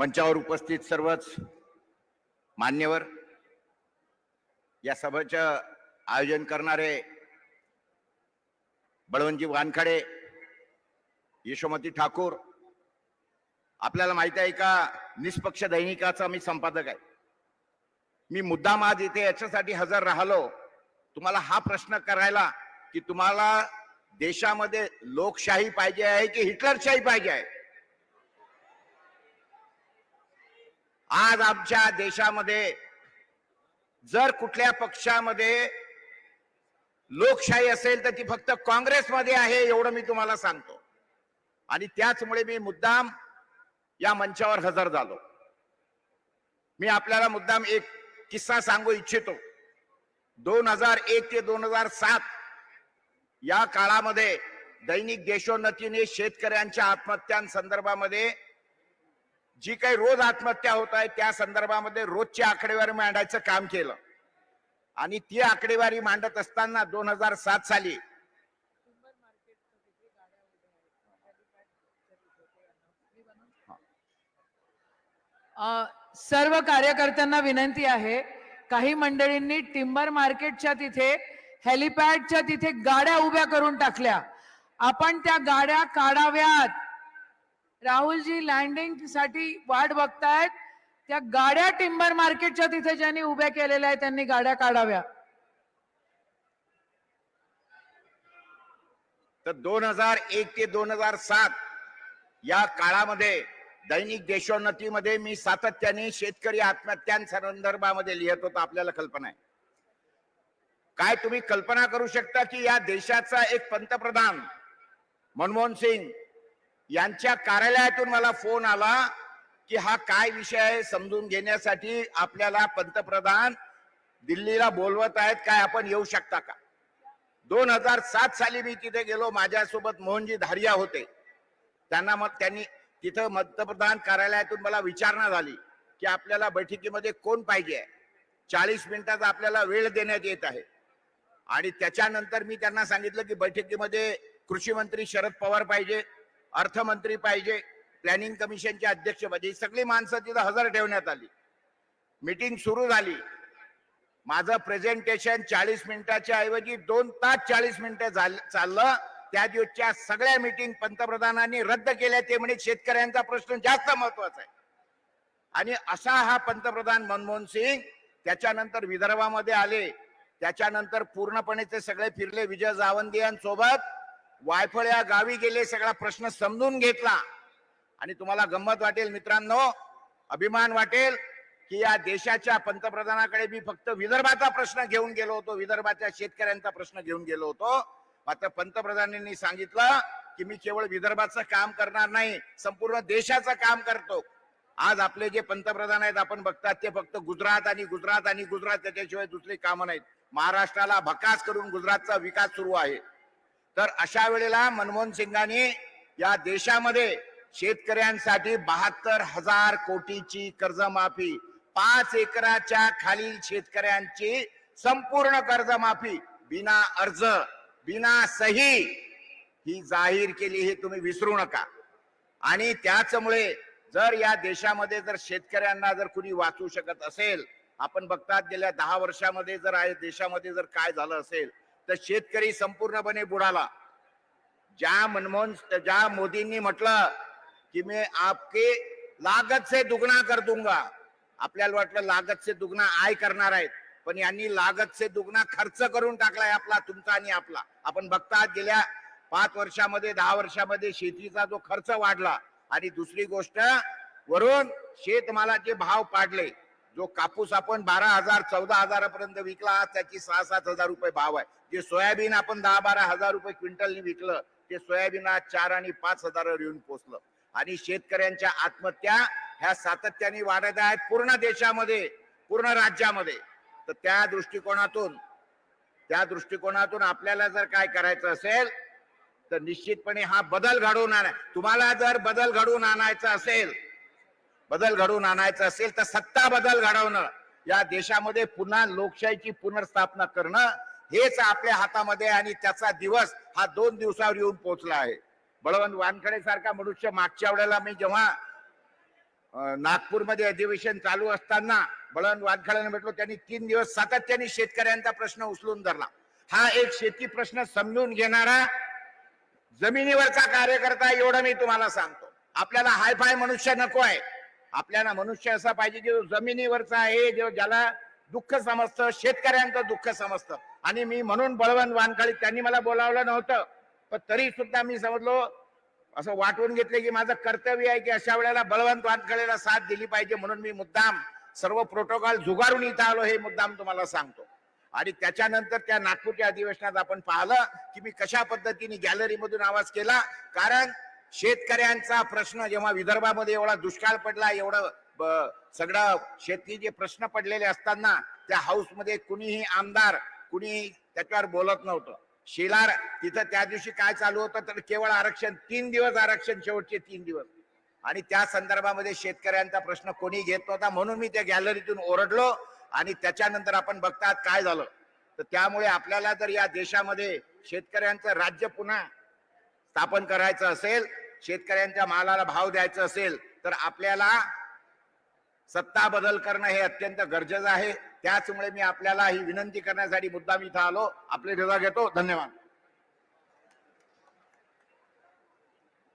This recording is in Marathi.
मंचावर उपस्थित सर्वच मान्यवर या सभेचं आयोजन करणारे बळवंतजी वानखडे यशोमती ठाकूर आपल्याला माहीत आहे का निष्पक्ष दैनिकाचा मी संपादक आहे. मी मुद्दाम आज इथे याच्यासाठी हजर राहिलो. तुम्हाला हा प्रश्न करायला की तुम्हाला देशामध्ये लोकशाही पाहिजे आहे की हिटलरशाही पाहिजे आहे? आज आमच्या देशामध्ये जर कुठल्या पक्षामध्ये लोकशाही असेल तर ती फक्त काँग्रेसमध्ये आहे एवढं मी तुम्हाला सांगतो. आणि त्याचमुळे मी मुद्दाम या मंचावर हजर झालो. मी आपल्याला मुद्दाम एक किस्सा सांगू इच्छितो. दोन हजार एक ते दोन हजार सात या काळामध्ये दैनिक देशोन्नतीने शेतकऱ्यांच्या आत्महत्यांसंदर्भामध्ये जी काही रोज आत्महत्या होत आहे त्या संदर्भामध्ये रोजची आकडेवारी मांडायचं काम केलं. आणि ती आकडेवारी मांडत असताना दोन हजार सात साली सर्व कार्यकर्त्यांना विनंती आहे काही मंडळींनी टिंबर मार्केटच्या तिथे हेलिपॅडच्या तिथे गाड्या उभ्या करून टाकल्या. आपण त्या गाड्या काढाव्यात. राहुलजी लँडिंगसाठी वाट बघतायत. त्या गाड्या टिंबर मार्केटच्या तिथे ज्यांनी उभ्या केलेल्या आहेत त्यांनी गाड्या काढाव्या. तर दोन हजार एक ते दोन हजार सात या काळामध्ये दैनिक देशोन्नतीमध्ये मी सातत्याने शेतकरी आत्महत्यांसंदर्भामध्ये लिहित होतो आपल्याला कल्पना आहे. काय तुम्ही कल्पना करू शकता की या देशाचा एक पंतप्रधान मनमोहन सिंग यांच्या कार्यालयातून मला फोन आला की हा काय विषय आहे समजून घेण्यासाठी आपल्याला पंतप्रधान दिल्लीला बोलवत आहेत काय आपण येऊ शकता का? दोन हजार सात साली मी तिथे गेलो माझ्यासोबत मोहनजी धारिया होते. त्यांना मग त्यांनी तिथं पंतप्रधान कार्यालयातून मला विचारणा झाली की आपल्याला बैठकीमध्ये कोण पाहिजे आहे? चाळीस मिनिटाचा आपल्याला वेळ देण्यात येत आहे. आणि त्याच्यानंतर मी त्यांना सांगितलं की बैठकीमध्ये कृषी मंत्री शरद पवार पाहिजे अर्थमंत्री पाहिजे प्लॅनिंग कमिशनचे अध्यक्ष पाहिजे सगळी माणसं तिथं हजर ठेवण्यात आली. मीटिंग सुरू झाली. माझं प्रेझेंटेशन चाळीस मिनिटाच्या ऐवजी दोन तास चाळीस मिनिटं चाललं. त्या दिवसच्या सगळ्या मिटिंग पंतप्रधानांनी रद्द केल्या ते म्हणजे शेतकऱ्यांचा प्रश्न जास्त महत्त्वाचा आहे. आणि असा हा पंतप्रधान मनमोहन सिंग त्याच्यानंतर विदर्भामध्ये आले. त्याच्यानंतर पूर्णपणे ते सगळे फिरले विजय जावंदियांसोबत वायफळ या गावी गेले सगळा प्रश्न समजून घेतला. आणि तुम्हाला गंमत वाटेल मित्रांनो अभिमान वाटेल की या देशाच्या पंतप्रधानाकडे मी फक्त विदर्भाचा प्रश्न घेऊन गेलो होतो विदर्भाच्या शेतकऱ्यांचा प्रश्न घेऊन गेलो होतो. मात्र पंतप्रधानांनी सांगितलं की मी केवळ विदर्भाचं काम करणार नाही संपूर्ण देशाचं काम करतो. आज आपले जे पंतप्रधान आहेत आपण बघतात ते फक्त गुजरात आणि गुजरात आणि गुजरात त्याच्याशिवाय दुसरी कामं नाहीत. महाराष्ट्राला भकास करून गुजरातचा विकास सुरू आहे. तर अशा वेळेला मनमोहन सिंगांनी या देशामध्ये शेतकऱ्यांसाठी बहात्तर हजार कोटीची कर्जमाफी पाच एकराच्या खालील शेतकऱ्यांची संपूर्ण कर्जमाफी बिना अर्ज बिना सही ही जाहीर केली हे तुम्ही विसरू नका. आणि त्याचमुळे जर या देशामध्ये जर शेतकऱ्यांना जर कुणी वाचू शकत असेल आपण बघतात गेल्या दहा वर्षामध्ये जर आहे देशामध्ये जर काय झालं असेल तर शेतकरी संपूर्णपणे बुडाला. ज्या मनमोहन ज्या मोदींनी म्हटलं की मी आपके लागत से दुगना कर दूंगा. आपल्याला वाटलं लागत से दुगना आय करणार आहेत पण यांनी लागत से दुगना खर्च करून टाकलाय आपला तुमचा आणि आपला. आपण बघतात गेल्या पाच वर्षामध्ये दहा वर्षामध्ये शेतीचा जो खर्च वाढला. आणि दुसरी गोष्ट वरून शेतमालाचे भाव पाडले. जो कापूस आपण बारा हजार चौदा हजारापर्यंत विकला आज त्याची सहा सात हजार रुपये भाव आहे. जे सोयाबीन आपण दहा बारा हजार रुपये क्विंटलनी विकलं ते सोयाबीन आज चार आणि पाच हजारावर येऊन पोचलं. आणि शेतकऱ्यांच्या आत्महत्या ह्या सातत्याने वाढत आहेत पूर्ण देशामध्ये पूर्ण राज्यामध्ये. तर त्या दृष्टिकोनातून त्या दृष्टिकोनातून आपल्याला जर काय करायचं असेल तर निश्चितपणे हा बदल घडवून आणाय तुम्हाला जर बदल घडवून आणायचा असेल बदल घडवून आणायचा असेल तर सत्ता बदल घडवणं. या देशामध्ये पुन्हा लोकशाहीची पुनर्स्थापना करणं हेच आपल्या हातामध्ये आणि त्याचा दिवस हा दोन दिवसावर येऊन पोहोचला आहे. बळवंत वानखडे सारखा मनुष्य मागच्या वेळेला मी जेव्हा नागपूरमध्ये अधिवेशन चालू असताना बळवंत वानखड्यांना भेटलो त्यांनी तीन दिवस सातत्याने शेतकऱ्यांचा प्रश्न उचलून धरला. हा एक शेती प्रश्न समजून घेणारा जमिनीवरचा कार्यकर्ता एवढं मी तुम्हाला सांगतो. आपल्याला हायफाय मनुष्य नको आहे. आपल्याला मनुष्य असा पाहिजे जो जमिनीवरचा आहे जो ज्याला दुःख समजतं शेतकऱ्यांचं दुःख समजतं. आणि मी म्हणून बळवंत वानखळी त्यांनी मला बोलावलं नव्हतं. पण तरी सुद्धा मी समजलो असं वाटून घेतले की माझं कर्तव्य आहे की अशा वेळेला बळवंत वानखळेला साथ दिली पाहिजे म्हणून मी मुद्दाम सर्व प्रोटोकॉल झुगारून इथं आलो हे मुद्दाम तुम्हाला सांगतो. आणि त्याच्यानंतर त्या नागपूरच्या अधिवेशनात आपण पाहिलं की मी कशा पद्धतीने गॅलरी मधून आवाज केला. कारण शेतकऱ्यांचा प्रश्न जेव्हा विदर्भामध्ये एवढा दुष्काळ पडला एवढं ब- सगळं शेतीचे प्रश्न पडलेले असताना त्या हाऊसमध्ये कुणीही आमदार कुणीही त्याच्यावर बोलत नव्हतं. शेलार तिथं त्या दिवशी काय चालू होतं तर केवळ आरक्षण तीन दिवस आरक्षण शेवटचे तीन दिवस. आणि त्या संदर्भामध्ये शेतकऱ्यांचा प्रश्न कोणी घेत नव्हता म्हणून मी त्या गॅलरीतून ओरडलो आणि त्याच्यानंतर आपण बघतात काय झालं. तर त्यामुळे आपल्याला जर या देशामध्ये शेतकऱ्यांचं राज्य पुन्हा स्थापन करायचं असेल शेतकऱ्यांच्या मालाला भाव द्यायचा असेल तर आपल्याला सत्ता बदल करणं हे अत्यंत गरजेचं आहे. त्याचमुळे मी आपल्याला ही विनंती करण्यासाठी मुद्दाम इथं आलो. आपले रजा घेतो. धन्यवाद.